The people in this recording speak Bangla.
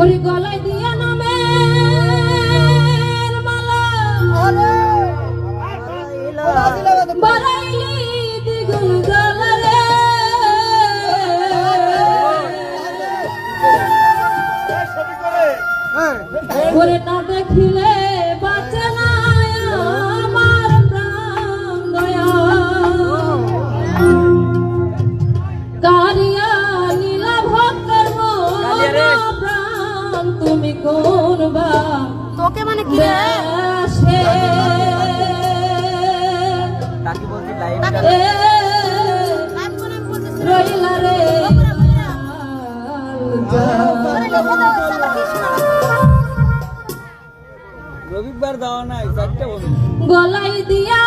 ওরে গলায় দিয়া নামে মালা। বারাইলি দ্বিগুণ জ্বালা রে। ওরে না দেখিলে তোকে মানে কি রে? রইলা রবিবার দেওয়া নাই চারটে গলাই দিয়া